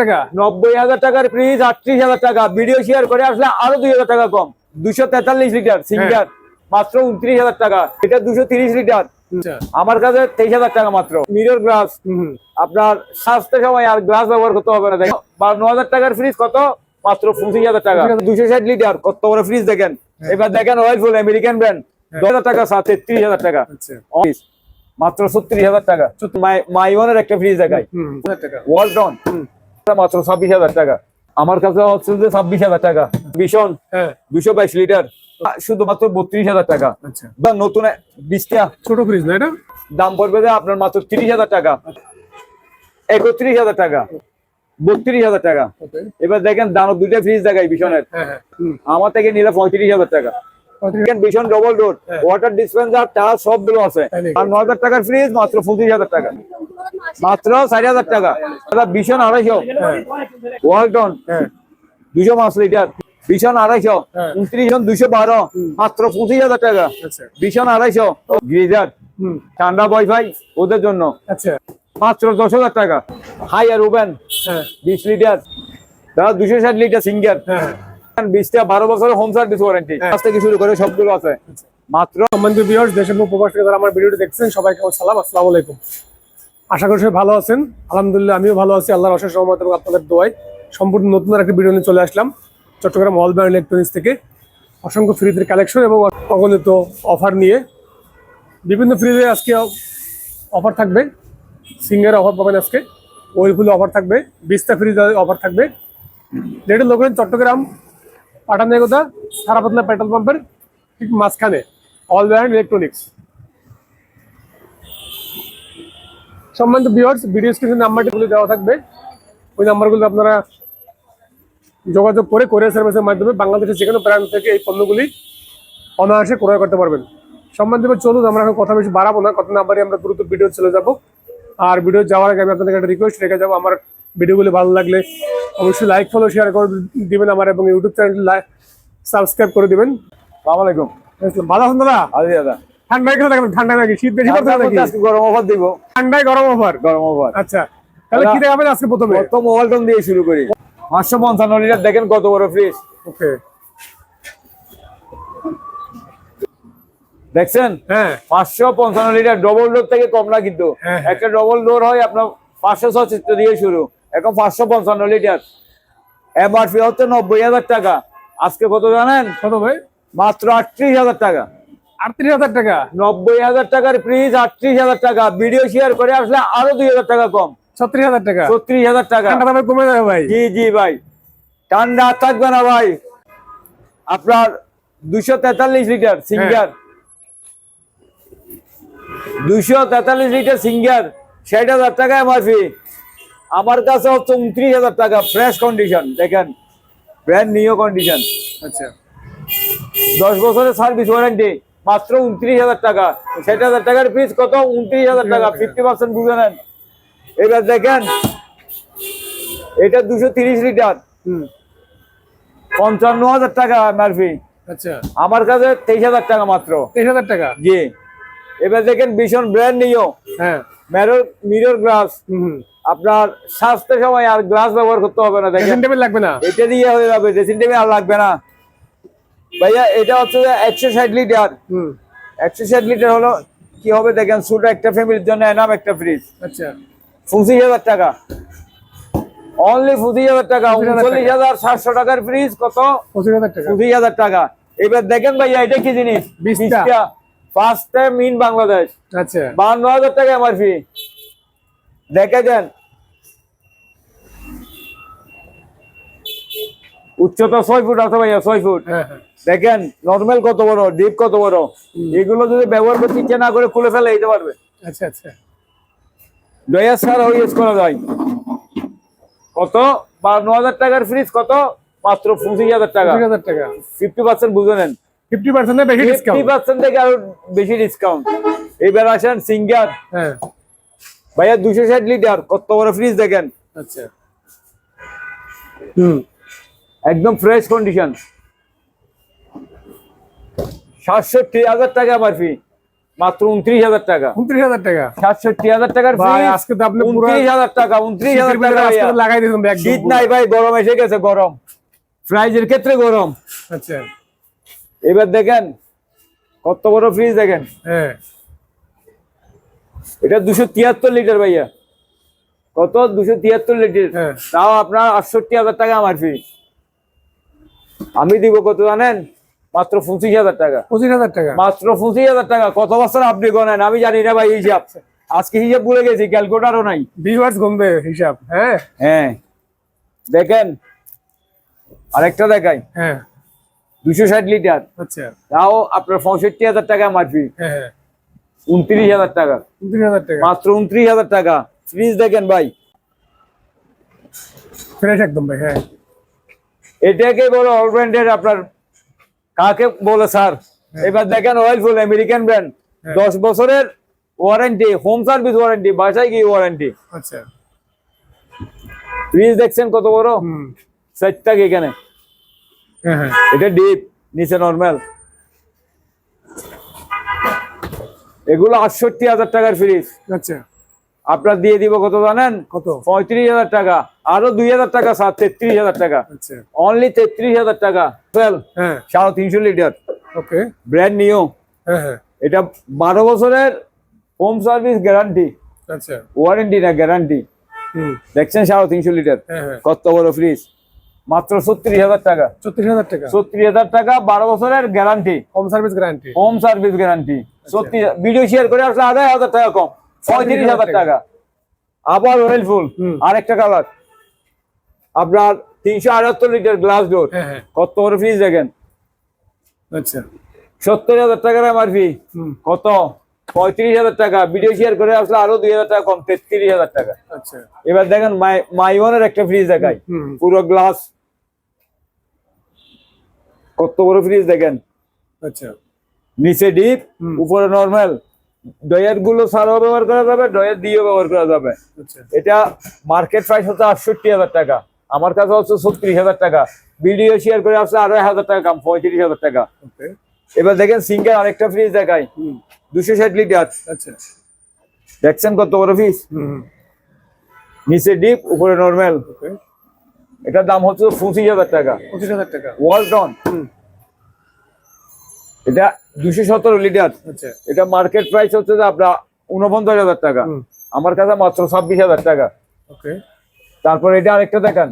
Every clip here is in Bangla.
টাকা। নব্বই হাজার টাকার ফ্রিজ আটত্রিশ হাজার টাকা। ভিডিও শেয়ার করে আসলে আরও দুই হাজার টাকা কম। দুশো তেতাল্লিশ লিটার সিঙ্গার মাত্র উনত্রিশ হাজার টাকা। এটা দুশো তিরিশ লিটার আচ্ছা। আমার কাছে তেইশ হাজার টাকা মাত্র। মিরর গ্লাস আপনার স্বাস্থ্য সময় আর গ্লাস ব্যবহার করতে হবে না। দেখেন বান্ন হাজার টাকার ফ্রিজ কত? মাত্র পঁচিশ হাজার টাকা। দুশো ষাট লিটার কত বড় ফ্রিজ দেখেন? এবার দেখেন ওয়াইফুল আমেরিকান ব্র্যান্ড দশ হাজার টাকা সাত তেত্রিশ হাজার টাকা। আচ্ছা। মাত্র ছত্রিশ হাজার টাকা। মাইওয়ানের একটা ফ্রিজ দেখায়। ওয়ালটন মাত্র ছাব্বিশ হাজার টাকা। আমার কাছে হচ্ছে যে ছাব্বিশ হাজার টাকা। ভীষণ। হ্যাঁ। দুশো বাইশ লিটার। শুধুমাত্র বত্রিশ হাজার টাকা। আচ্ছা। বা নতুন বিশটা ছোট ফ্রিজ না এটা? দাম পড়বে যে আপনার মাত্র তিরিশ হাজার টাকা। একত্রিশ হাজার টাকা। বত্রিশ হাজার টাকা। এবার দেখেন দানো দুইটা ফ্রিজ দেখায় ভীষণের। হ্যাঁ হ্যাঁ। আমার থেকে নিলে পঁয়ত্রিশ হাজার টাকা। ভীষণ double door. Water dispenser touch সবগুলো আছে। আর নয় হাজার টাকার ফ্রিজ মাত্র পঁচিশ হাজার টাকা। মাত্র ষাট হাজার টাকা। দাদা ভীষণ আড়াইশো। ওয়ালটন দুশো পাঁচ লিটার ভীষণ আড়াইশো। উনত্রিশ জন দুশো বারো। মাত্র পঁচিশ হাজার টাকা। ভীষণ আড়াইশো। গিজার হুম ঠান্ডা ওয়াইফাই ওদের জন্য। মাত্র দশ হাজার টাকা। হাই আর ওভেন বিশ লিটার দাদা দুশো ষাট লিটার সিঙ্গার বিশটা বারো বছরের হোম সার্ভিস ওয়ারেন্টি কাছ থেকে শুরু করে সবগুলো আছে। মাত্র সম্মানিত ভিউয়ার্স দেশের মুখ থেকে আমার ভিডিওটি দেখছেন সবাইকে আমার সালাম আসসালামু আলাইকুম। আশা করি সবাই ভালো আছেন। আলহামদুলিল্লাহ আমিও ভালো আছি। আল্লাহর অশেষ রহমত এবং আপনাদের দোয়ায় সম্পূর্ণ নতুন একটা ভিডিও নিয়ে চলে আসলাম। চট্টগ্রাম ইলেকট্রনিক্স থেকে। অসংখ্য ফ্রিজের কালেকশন এবং অগণিত অফার নিয়ে। বিভিন্ন ফ্রিজে আজকে অফার থাকবে। সিঙ্গের অফার পাবেন আজকে। ওইগুলো অফার থাকবে। বিস্তা ফ্রিজ অফার থাকবে। যেটা লোকের চট্টগ্রাম পাঠান কথা সারাপাতলা পেট্রোল পাম্পের ঠিক মাঝখানে। অল ব্র্যান্ড ইলেকট্রনিক্স সম্মানিত ভিউয়ার্স ভিডিও স্ক্রিনের নাম্বারগুলো দেওয়া থাকবে। ওই নাম্বারগুলো আপনারা যোগাযোগ করে কোরিয়ার সার্ভিসের মাধ্যমে বাংলাদেশের যে কোনো প্রান্ত থেকে এই পণ্যগুলি অনায়াসে ক্রয় করতে পারবেন। সম্মান দেবে চলুন, আমরা এখন কথা বেশি বাড়াবো না। কথা নাম্বারে আমরা দ্রুত ভিডিও চলে যাব। আর ভিডিও যাওয়ার আগে আমি আপনাদের একটা রিকোয়েস্ট রেখে যাব। আমার ভিডিওগুলি ভালো লাগলে অবশ্যই লাইক ফলো শেয়ার করে দিবেন আমার এবং ইউটিউব চ্যানেল সাবস্ক্রাইব করে দিবেন। সালাম আলাইকুম। ভালো আছেন দাদা? আদি দাদা। ঠান্ডায় কেন দেখেন ঠান্ডা নাকি? শীত বেশি পড়ছে নাকি? আজকে গরম অফার দিব। ঠান্ডায় গরম অফার গরম অফার আচ্ছা তাহলে কি দেখাবেন আজকে প্রথমে? প্রথম ওয়ালটন দিয়ে শুরু করি। পাঁচশো পঞ্চান্ন লিটার দেখেন কত বড় ফ্রিজ ওকে দেখছেন? হ্যাঁ। পাঁচশো পঞ্চান্ন লিটার ডবল ডোর থেকে কম না কিন্তু। হ্যাঁ, হ্যাঁ। একটা ডবল ডোর হয় আপনার পাঁচশো ছচিত্র দিয়ে শুরু। এখন পাঁচশো পঞ্চান্ন লিটার। এমআরপি হচ্ছে নব্বই হাজার টাকা। আজকে কত জানেন? কত ভাই? মাত্র আটত্রিশ হাজার টাকা। আটত্রিশ হাজার টাকা? নব্বই হাজার টাকার ফ্রিজ আটত্রিশ হাজার টাকা। ভিডিও শেয়ার করে আসলে আরও দুই হাজার টাকা কম। ছত্রিশ হাজার টাকা? ছত্রিশ হাজার টাকা। ঠান্ডা কমে যাবে ভাই। জি জি ভাই। ঠান্ডা থাকবে না ভাই। আপনার দুশো তেতাল্লিশ লিটার সিঙ্গার। দুশো তেতাল্লিশ লিটার সিঙ্গার। ষাট হাজার টাকা এমআরপি। আমার কাছে হচ্ছে উনত্রিশ হাজার টাকা ফ্রেশ কন্ডিশন দেখেন ব্র্যান্ড নিউ কন্ডিশন আচ্ছা। দশ বছরের সার্ভিস ওয়ারেন্টি মাত্র উনত্রিশ হাজার টাকা। ষাট হাজার টাকার ফিস কত? উনত্রিশ হাজার টাকা ফিফটি পার্সেন্ট বুঝে নেন। এবার দেখেন এটা দুশো তিরিশ লিটার। হুম। পঞ্চান্ন হাজার টাকা এমআরপি আচ্ছা। আমার কাছে তেইশ হাজার টাকা মাত্র। তেইশ হাজার টাকা? জি। এবার দেখেন ভীষণ ব্র্যান্ড নিও হ্যাঁ। মেরর মিরর গ্লাস আপনার স্বাস্থ্য সময় আর গ্লাস ব্যবহার করতে হবে না ড্রেসিং টেবিল লাগবে না। এটা দিয়ে হয়ে যাবে ড্রেসিং টেবিল আর লাগবে না। ভাইয়া এটা হচ্ছে একশো ষাট লিটার একশো ষাট লিটার হলো কি হবে দেখেন ছোট একটা ফ্যামিলির জন্য এনাম একটা ফ্রিজ আচ্ছা। পঁচিশ হাজার টাকা। অনলি পঁচিশ হাজার টাকা উনচল্লিশ হাজার সাতশো টাকার ফ্রিজ কত? পঁচিশ হাজার টাকা। পঁচিশ হাজার টাকা। এবার দেখেন ভাইয়া এটা কি জিনিস? বিশটা। ফার্স্ট টাইম ইন বাংলাদেশ আচ্ছা। বান্ন হাজার টাকা এমআরপি দেখে দেন উচ্চতা ছয় ফুট আছে ভাইয়া ছয় ফুট। হ্যাঁ হ্যাঁ। দেখেন নর্মাল কত বড় ডিপ কত বড়। এগুলো যদি ব্যবহার করতে ইচ্ছে না করে খুলে ফেলে দিতে পারবে আচ্ছা আচ্ছা। ডয়ার সার ইউজ করা যায়। কত? বান্ন হাজার টাকার ফ্রিজ কত? মাত্র পঁচিশ হাজার টাকা। হাজার টাকা। ফিফটি পার্সেন্ট বুঝে নেন। ফিফটি পার্সেন্ট বেশি ফিফটি ডিসকাউন্ট পার্সেন্ট থেকে আরও বেশি ডিসকাউন্ট এবার আসেন সিঙ্গার হ্যাঁ। ভাইয়া দুশো ষাট লিটার কত বড় ফ্রিজ দেখেন? আচ্ছা। হুম। একদম ফ্রেশ কন্ডিশন সাতষট্টি হাজার টাকা আমার ফি মাত্র উনত্রিশ হাজার টাকা। উনত্রিশ হাজার টাকা। সাতষট্টি হাজার টাকার ভাই আজকে তো আপনি পুরো উনত্রিশ হাজার টাকা উনত্রিশ হাজার শীতের ভিতরে টাকা আজকে লাগাই দিয়েছেন একদম শীত নাই ভাই গরম এসে গেছে গরম। প্রাইজের ক্ষেত্রে গরম। আচ্ছা। এবার দেখেন কত বড় ফ্রিজ দেখেন। হ্যাঁ। এটা দুশো তিয়াত্তর লিটার ভাইয়া। কত? দুশো তিয়াত্তর লিটার হ্যাঁ। তাও আপনার আটষট্টি হাজার টাকা আমার ফি আমি দিব কত জানেন? মাত্র পঁচিশ হাজার টাকা। পঁচিশ হাজার টাকা। মাত্র পঁচিশ হাজার টাকা। কত বছর আপনি গনেন আমি জানি না ভাই হিসাব। আজকে হিসাব ভুলে গেছি ক্যালকুলেটারও নাই। ভিউয়ার্স কমবে হিসাব হ্যাঁ। হ্যাঁ। দেখেন আরেকটা দেখাই। হ্যাঁ। দুশো ষাট লিটার। আচ্ছা। তাও আপনার পঁয়ষট্টি হাজার টাকা আমার ফি হ্যাঁ হ্যাঁ। উনত্রিশ হাজার টাকা। উনত্রিশ হাজার টাকা। মাত্র উনত্রিশ হাজার টাকা। ফ্রিজ দেখেন ভাই। ফ্রেশ একদম ভাই হ্যাঁ। এটাকে বলো অল ব্র্যান্ডের আপনার কাকে বলে স্যার? এবার দেখেন অয়েল ফুল আমেরিকান ব্র্যান্ড হ্যাঁ। দশ বছরের ওয়ারেন্টি হোম সার্ভিস ওয়ারেন্টি বাসায় গিয়ে ওয়ারেন্টি আচ্ছা। ফ্রিজ দেখছেন কত বড়? হুম। চারটা এখানে। হ্যাঁ হ্যাঁ এটা ডিপ নিচে নর্মাল এগুলো আটষট্টি হাজার টাকার ফ্রিজ আচ্ছা। আপনার দিয়ে দিব কত জানেন? কত? পঁয়ত্রিশ হাজার টাকা। আরও দুই হাজার টাকা স্যার তেত্রিশ হাজার টাকা। আচ্ছা। অনলি তেত্রিশ হাজার টাকা। হ্যাঁ। সাড়ে তিনশো লিটার ওকে ব্র্যান্ড নিউ হ্যাঁ হ্যাঁ। এটা বারো বছরের হোম সার্ভিস গ্যারান্টি আচ্ছা। ওয়ারেন্টি না গ্যারান্টি দেখছেন সাড়ে তিনশো লিটার হ্যাঁ হ্যাঁ। কত বড় ফ্রিজ মাত্র ছত্রিশ হাজার টাকা। ছত্রিশ হাজার টাকা। ছত্রিশ হাজার টাকা বারো বছরের guarantee home service guarantee home service guarantee সত্যি ভিডিও শেয়ার করে আসলে আড়াই হাজার টাকা কম। পঁয়ত্রিশ হাজার টাকা। আবার ওয়েল ফুল। আরেকটা কালার আপনার তিনশো আটাত্তর লিটার গ্লাস ডোর কত বড় ফ্রিজ দেখেন? আচ্ছা। সত্তর হাজার টাকার আমার ফি কত? পঁয়ত্রিশ হাজার টাকা। ভিডিও শেয়ার করে আসলে আরও দুই হাজার টাকা কম তেত্রিশ হাজার টাকা। আচ্ছা। এবার দেখেন মাই মাইওয়ানের একটা ফ্রিজ দেখায় পুরো গ্লাস কত বড় ফ্রিজ দেখেন? আচ্ছা। নিচে ডিপ উপরে নর্মাল ডয়ারগুলো সারও ব্যবহার করা যাবে ডয়ার দিয়েও ব্যবহার করা যাবে। আচ্ছা। এটা মার্কেট প্রাইস হচ্ছে আটষট্টি হাজার টাকা। আমার কাছে হচ্ছে ছত্রিশ হাজার টাকা। ভিডিও শেয়ার করে আসলে আড়াই হাজার টাকা কাম পঁয়ত্রিশ হাজার টাকা। এবার দেখেন সিঙ্গেল আরেকটা ফ্রিজ দেখাই। দুশো ষাট লিটার আচ্ছা। দেখছেন কত বড় ফ্রিজ নিচে ডিপ উপরে নর্মাল এটার দাম হচ্ছে পঁচিশ হাজার টাকা। পঁচিশ হাজার টাকা। ওয়ালটন এটা দুশো সতেরো লিটার। আচ্ছা। এটা মার্কেট প্রাইস হচ্ছে যে আপনার উনপঞ্চাশ হাজার টাকা। আমার কাছে মাত্র ছাব্বিশ হাজার টাকা। ওকে। তারপর এটা আরেকটা দেখান।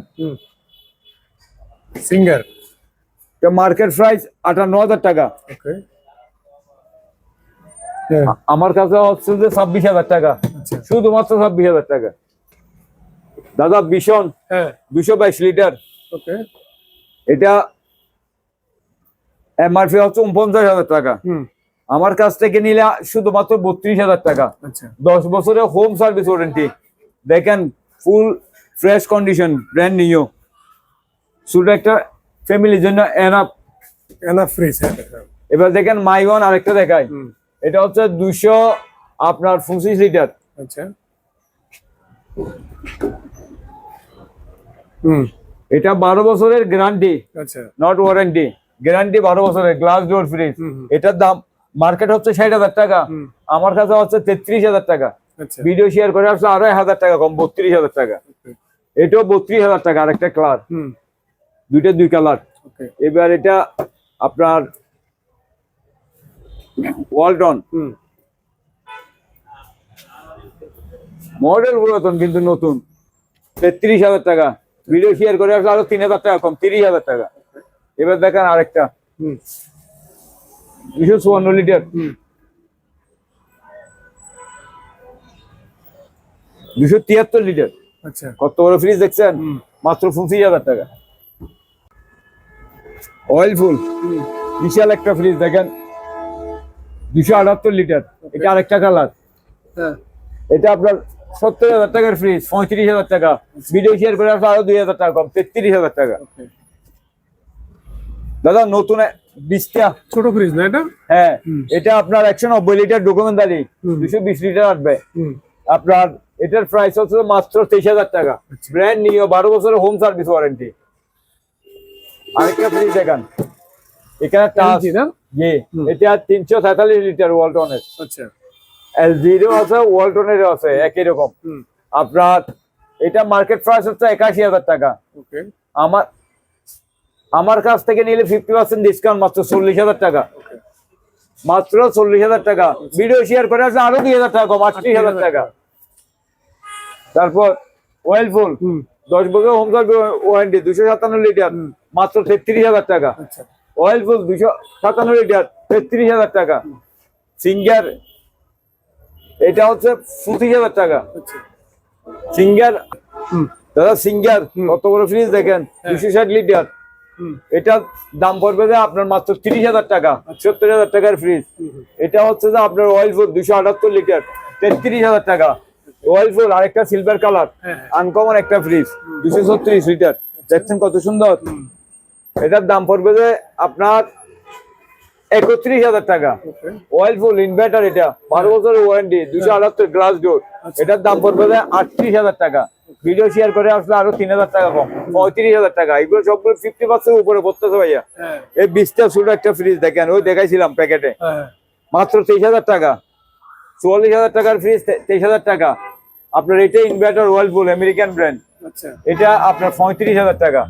সিঙ্গার মার্কেট প্রাইস আটান্ন হাজার টাকা। ওকে। হ্যাঁ। আমার কাছে হচ্ছে যে ছাব্বিশ হাজার টাকা। আচ্ছা। শুধুমাত্র ছাব্বিশ হাজার টাকা। দাদা ভীষণ। হ্যাঁ। দুশো বাইশ লিটার। ওকে। এটা এমআরপি হচ্ছে উনপঞ্চাশ হাজার টাকা। হুম। আমার কাছ থেকে নিলে শুধুমাত্র বত্রিশ হাজার টাকা। আচ্ছা। দশ বছরের হোম সার্ভিস ওয়ারেন্টি দেখেন full fresh condition brand new শুধু একটা ফ্যামিলির জন্য এনাফ এনাফ ফ্রিজ হ্যাঁ হ্যাঁ। এবার দেখেন মাই ওয়ান আরেকটা দেখায় এটা হচ্ছে দুশো আপনার পঁচিশ লিটার। আচ্ছা। এটা বারো বছরের গ্যারান্টি আচ্ছা। নট ওয়ারেন্টি গ্যারান্টি বারো বছরের গ্লাস ডোর ফ্রিজ এটার দাম মার্কেট হচ্ছে ষাট হাজার টাকা। আমার কাছে হচ্ছে তেত্রিশ হাজার টাকা। আচ্ছা। ভিডিও শেয়ার করে আসলে আড়াই হাজার টাকা কম বত্রিশ হাজার টাকা। এটাও বত্রিশ হাজার টাকা আরেকটা কালার হুম। দুইটা দুই কালার এবার এটা আপনার ওয়ালটন হুম। মডেল পুরাতন কিন্তু নতুন। তেত্রিশ হাজার টাকা। ভিডিও শেয়ার করে আসলে আরও তিন হাজার টাকা কম তিরিশ হাজার টাকা। এবার দেখেন আরেকটা। হুম। দুশো চুয়ান্ন লিটার। দুশো তিয়াত্তর লিটার। আচ্ছা। কত বড় ফ্রিজ দেখছেন? মাত্র পঁচিশ হাজার টাকা। অয়েল ফুল বিশাল একটা ফ্রিজ দেখেন। দুশো আটাত্তর লিটার। এটা আরেকটা কালার হ্যাঁ। এটা আপনার সত্তর হাজার টাকার ফ্রিজ পঁয়ত্রিশ হাজার টাকা। ভিডিও শেয়ার করে আসলে আরও দুই হাজার টাকা কম তেত্রিশ হাজার টাকা। দাদা নতুন বিশটা। ছোট ফ্রিজ না এটা? হ্যাঁ এটা আপনার একশো নব্বই লিটার ডকুমেন্টারি। দুশো বিশ লিটার আসবে। আপনার এটার প্রাইস হচ্ছে মাত্র তেইশ হাজার টাকা। আচ্ছা। ব্র্যান্ড নিউ বারো বছরের হোম সার্ভিস ওয়ারেন্টি আরেকটা ফ্রিজ দেখান। এখানে টাচ এটা তিনশো তেতাল্লিশ লিটার ওয়ালটনের আচ্ছা। এলজিরও আছে ওয়ালটনেরও আছে একই রকম। আপনার এটা মার্কেট প্রাইস হচ্ছে একাশি হাজার টাকা। আমার আমার কাছ থেকে নিলে ফিফটি পার্সেন্ট ডিসকাউন্ট মাত্র চল্লিশ হাজার টাকা। মাত্র চল্লিশ হাজার টাকা। ভিডিও শেয়ার করে আসলে আরও দুই হাজার টাকা কম আটত্রিশ হাজার টাকা। তারপর ওয়েল ফুল দশ বছর হোম সার্ভিস ওয়ারেন্টি দুশো সাতান্ন লিটার মাত্র তেত্রিশ হাজার টাকা। আচ্ছা। অয়েল ফুল দুশো সাতান্ন লিটার তেত্রিশ হাজার টাকা। সিঙ্গার এটা হচ্ছে পঁচিশ হাজার টাকা। আচ্ছা। সিঙ্গার দাদা সিঙ্গার কত বড় ফ্রিজ দেখেন? দুশো ষাট লিটার এটার দাম পড়বে যে আপনার মাত্র তিরিশ হাজার টাকা সত্তর হাজার টাকার ফ্রিজ এটা হচ্ছে যে আপনার অয়েল ফুল দুশো আটাত্তর লিটার তেত্রিশ হাজার টাকা। অয়েল ফুল আরেকটা সিলভার কালার হ্যাঁ। আনকমন একটা ফ্রিজ দুশো ছত্রিশ লিটার দেখছেন কত সুন্দর? এটার দাম পড়বে যে আপনার একত্রিশ হাজার টাকা। ওকে ফুল ইনভার্টার এটা বারো বছরের ওয়ারেন্টি দুশো আটাত্তর গ্লাস ডোর এটার দাম পড়বে আটত্রিশ হাজার টাকা। ভিডিও শেয়ার করে আসলে আরও তিন হাজার টাকা কম। পঁয়ত্রিশ হাজার টাকা। এগুলো সবগুলো ফিফটি পার্সেন্ট উপরে পড়তেছে ভাইয়া। হ্যাঁ। এই বিশটা ছোট একটা ফ্রিজ দেখেন ওই দেখাইছিলাম প্যাকেটে। হ্যাঁ মাত্র তেইশ হাজার টাকা। চুয়াল্লিশ হাজার টাকার ফ্রিজ তেইশ হাজার টাকা। আপনার এটা ইনভার্টার ওয়ার্লপুল আমেরিকান ব্র্যান্ড আচ্ছা। এটা আপনার পঁয়ত্রিশ হাজার টাকা।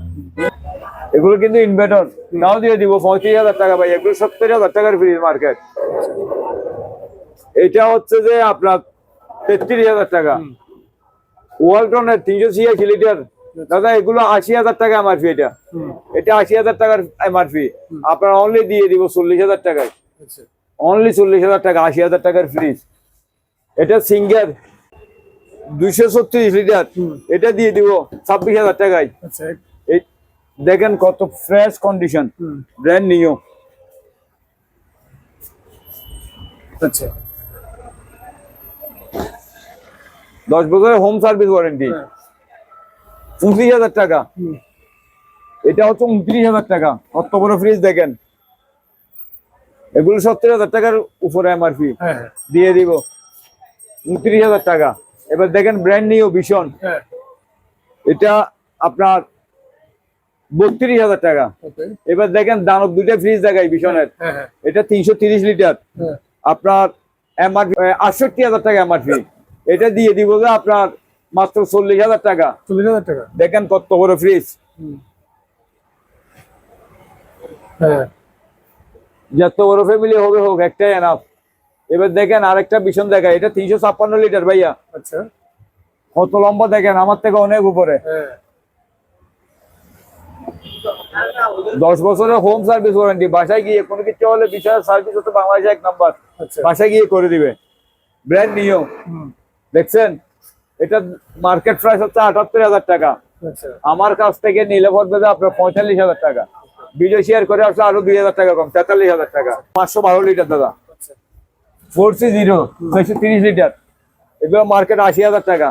এগুলো কিন্তু ইনভার্টার নাও দিয়ে দিব পঁয়ত্রিশ হাজার টাকা ভাই এগুলো সত্তর হাজার টাকার ফ্রিজ মার্কেট এটা হচ্ছে যে আপনার তেত্রিশ হাজার টাকা। ওয়ালটনের তিনশো ছিয়াশি লিটার দাদা এগুলো আশি হাজার টাকা এমআরপি এটা। এটা আশি হাজার টাকার এমআরপি আপনার অনলি দিয়ে দিব চল্লিশ হাজার টাকায়। আচ্ছা। অনলি চল্লিশ হাজার টাকা আশি হাজার টাকার ফ্রিজ এটা সিঙ্গার দুইশো ছত্রিশ লিটার। এটা দিয়ে দিব ছাব্বিশ হাজার টাকায়। আচ্ছা। দেখেন কত ফ্রেশ কন্ডিশন ব্র্যান্ড নিউ আচ্ছা। দশ বছরের হোম সার্ভিস ওয়ারেন্টি পঁচিশ হাজার টাকা। এটা হচ্ছে উনত্রিশ হাজার টাকা। কত বড় ফ্রিজ দেখেন। এগুলো সত্তর হাজার টাকার উপরে এমআরপি হ্যাঁ হ্যাঁ। দিয়ে দিব। উনত্রিশ হাজার টাকা। এবার দেখেন ব্র্যান্ড নিউ ভীষণ। হ্যাঁ। এটা আপনার বত্রিশ হাজার টাকা। এবার দেখেন দানব দুইটা ফ্রিজ দেখাই হ্যাঁ হ্যাঁ এটা তিনশো তিরিশ লিটার হ্যাঁ। আপনার এমআরপি আটষট্টি হাজার টাকা এমআরপি এটা দিয়ে দিব যে আপনার মাত্র চল্লিশ হাজার টাকা। চল্লিশ হাজার টাকা। দেখেন কত বড় ফ্রিজ হ্যাঁ। যত বড় ফ্যামিলি হবে হোক একটাই এনাফ এবার দেখেন আরেকটা ভীষণ দেখা এটা তিনশো ছাপ্পান্ন লিটার ভাইয়া। আচ্ছা। কত লম্বা দেখেন আমার থেকে অনেক উপরে। হ্যাঁ। দশ বছরের হোম সার্ভিস ওয়ারেন্টি বাসায় গিয়ে কোনো কিছু হলে বিষয় সার্ভিস হচ্ছে বাংলাদেশে এক নাম্বার আচ্ছা। বাসায় গিয়ে করে দিবে। ব্র্যান্ড নিউ দেখছেন? এটা মার্কেট প্রাইস হচ্ছে আটাত্তর হাজার টাকা। আচ্ছা। আমার কাছ থেকে নিলে পড়বে আপনার পঁয়তাল্লিশ হাজার টাকা। ভিডিও শেয়ার করে আসলে আরও দুই হাজার টাকা কম তেতাল্লিশ হাজার টাকা। পাঁচশো বারো লিটার দাদা। ফোর সি জিরো ছয়শো তিরিশ লিটার এগুলো মার্কেট আশি হাজার টাকা।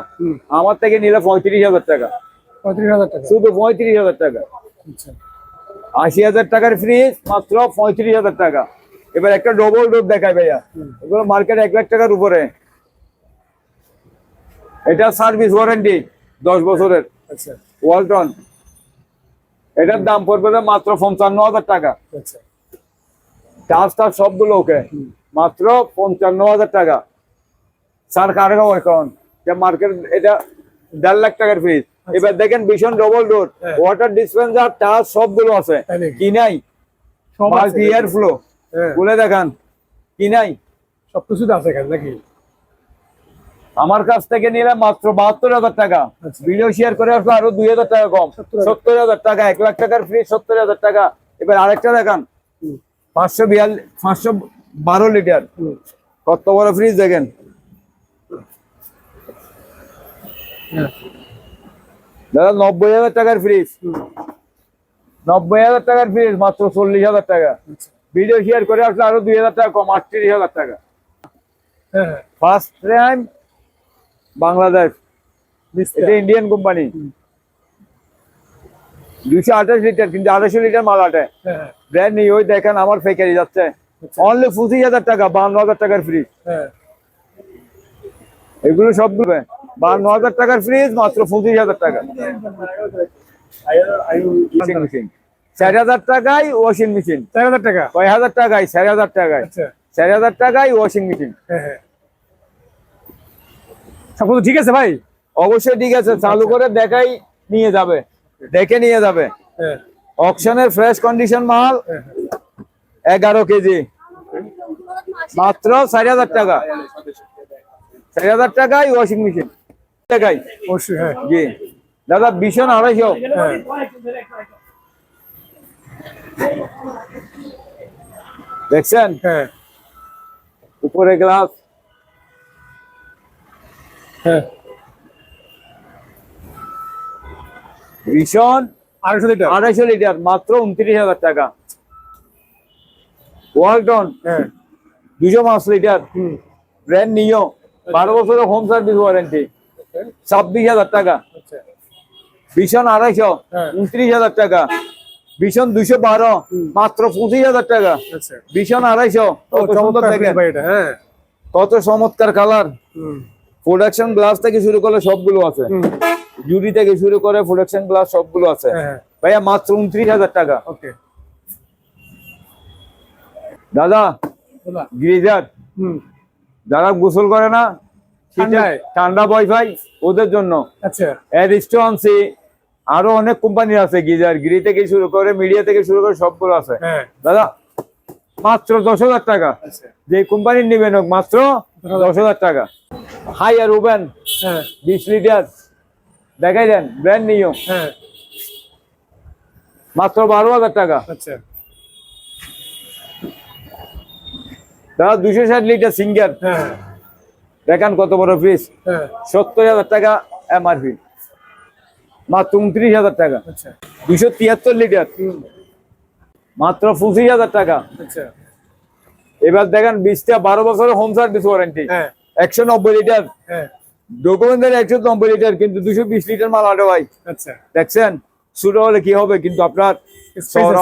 আমার থেকে নিলে পঁয়ত্রিশ হাজার টাকা। পঁয়ত্রিশ হাজার টাকা। শুধু পঁয়ত্রিশ হাজার টাকা। আচ্ছা। আশি হাজার টাকার ফ্রিজ মাত্র পঁয়ত্রিশ হাজার টাকা। এবার একটা ডবল ডোর দেখায় ভাইয়া। এগুলো মার্কেট এক লাখ টাকার উপরে। এটা সার্ভিস ওয়ারেন্টি দশ বছরের। আচ্ছা। ওয়ালটন এটার দাম পড়বে মাত্র পঞ্চান্ন হাজার টাকা। আচ্ছা। চার্জ টার্জ সবগুলো ওকে মাত্র পঞ্চান্ন হাজার টাকা। স্যার কারগাও এখন? যে মার্কেট এটা দেড় লাখ টাকার ফ্রিজ এবার দেখেন ভীষণ double door. Water dispenser touch সবগুলো আছে? কি নাই? এয়ার ফ্লো বলে দেখান। কি নাই? সব কিছুতে আছে এখানে নাকি? আমার কাছ থেকে নিলে মাত্র বাহাত্তর হাজার টাকা। আচ্ছা। ভিডিও শেয়ার করে আসলে আরও দুই হাজার টাকা কম। 70,000 সত্তর হাজার টাকা এক লাখ টাকার ফ্রিজ সত্তর হাজার টাকা। এবার আরেকটা দেখান। পাঁচশো বিয়াল্লিশ পাঁচশো বারো লিটার কত বড় ফ্রিজ দেখেন? হ্যাঁ। দাদা নব্বই হাজার টাকার ফ্রিজ নব্বই হাজার টাকার ফ্রিজ মাত্র চল্লিশ হাজার টাকা। আচ্ছা। ভিডিও শেয়ার করে আসলে আরও দুই হাজার টাকা কম আটত্রিশ হাজার টাকা। ফার্স্ট টাইম বাংলাদেশ এটা ইন্ডিয়ান কোম্পানি। দুইশো আঠাশ লিটার কিন্তু আড়াইশো লিটার মাল আটে। হ্যাঁ হ্যাঁ। ব্র্যান্ড নিউ ওই দেখেন আমার ফেকারি যাচ্ছে। আচ্ছা। অনলি পঁচিশ হাজার টাকা বান্ন হাজার টাকার ফ্রিজ হ্যাঁ। এগুলো সবগুলো বান্ন হাজার টাকার ফ্রিজ মাত্র পঁচিশ হাজার টাকা। চার হাজার টাকায় ওয়াশিং মেশিন চার হাজার টাকা। কয় হাজার টাকায়? চার হাজার টাকায়। আচ্ছা। চার হাজার টাকায় ওয়াশিং মেশিন হ্যাঁ হ্যাঁ। সব ঠিক আছে ভাই? অবশ্যই ঠিক আছে চালু করে দেখাই নিয়ে যাবে। দেখে নিয়ে যাবে। হ্যাঁ। অকশনের ফ্রেশ কন্ডিশন মাল হ্যাঁ এগারো কেজি। মাত্র চার হাজার টাকা। চার হাজার টাকায় ওয়াশিং মেশিন টাকায় অবশ্যই হ্যাঁ। জি। দাদা ভীষণ আড়াইশো। হ্যাঁ। দেখছেন? হ্যাঁ। উপরে গ্লাস। হ্যাঁ। ভীষণ আড়াইশো লিটার? আড়াইশো লিটার মাত্র উনত্রিশ হাজার টাকা। ওয়ালটন দুশো পাঁচ লিটার। ব্র্যান্ড নিও বারো বছরের হোম সার্ভিস ওয়ারেন্টি ছাব্বিশ হাজার টাকা। আচ্ছা। ভীষণ আড়াইশো হ্যাঁ। উনত্রিশ হাজার টাকা। ভীষণ দুশো বারো মাত্র পঁচিশ হাজার টাকা। আচ্ছা। ভীষণ আড়াইশো। কত চমৎকার হ্যাঁ। চমৎকার কালার। প্রোডাকশন গ্লাস থেকে শুরু করে সবগুলো আছে। জুড়ি থেকে শুরু করে প্রোডাকশন গ্লাস সবগুলো আছে। হ্যাঁ ভাইয়া মাত্র উনত্রিশ হাজার টাকা। দাদা গ্রিজার যারা গোসল করে না ঠান্ডা ওয়াইফাই ওদের জন্য। আচ্ছা। আরও অনেক কোম্পানি আছে গিজার গিরি থেকে শুরু করে মিডিয়া থেকে শুরু করে সবগুলো আছে। হ্যাঁ। দাদা মাত্র দশ হাজার টাকা। আচ্ছা। যে কোম্পানির নেবেন মাত্র দশ হাজার টাকা। হাই আর ওভেন হ্যাঁ। বিশ লিটার দেখাই দেন ব্র্যান্ড হ্যাঁ। মাত্র বারো হাজার টাকা। আচ্ছা। দাদা দুশো ষাট লিটার সিঙ্গার হ্যাঁ। দেখান কত বড় পিস হ্যাঁ। সত্তর হাজার টাকা এমআরপি মাত্র উনত্রিশ হাজার টাকা। আচ্ছা। দুশো তিয়াত্তর লিটার। মাত্র পঁচিশ হাজার টাকা। আচ্ছা। এবার দেখেন বিশটা বারো বছরের হোম সার্ভিস ওয়ারেন্টি হ্যাঁ। একশো নব্বই লিটার। হ্যাঁ। ডকুমেন্টের একশো নব্বই লিটার কিন্তু দুশো বিশ লিটার মাল আটে ভাই। আচ্ছা। দেখছেন? ছোট হলে কি হবে? কিন্তু আপনার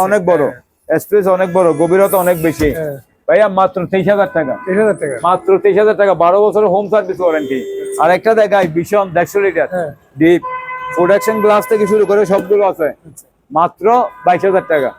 অনেক বড়। স্পেস অনেক বড় গভীরতা অনেক বেশি। হ্যাঁ। ভাইয়া মাত্র তেইশ হাজার টাকা। তেইশ হাজার টাকা। মাত্র তেইশ হাজার টাকা বারো বছরের হোম সার্ভিস ওয়ারেন্টি আর একটা দেখায় ভীষণ দেড়শো লিটার ডিপ প্রোডাকশন গ্লাস থেকে শুরু করে সবগুলো আছে। আচ্ছা। মাত্র বাইশ হাজার টাকা।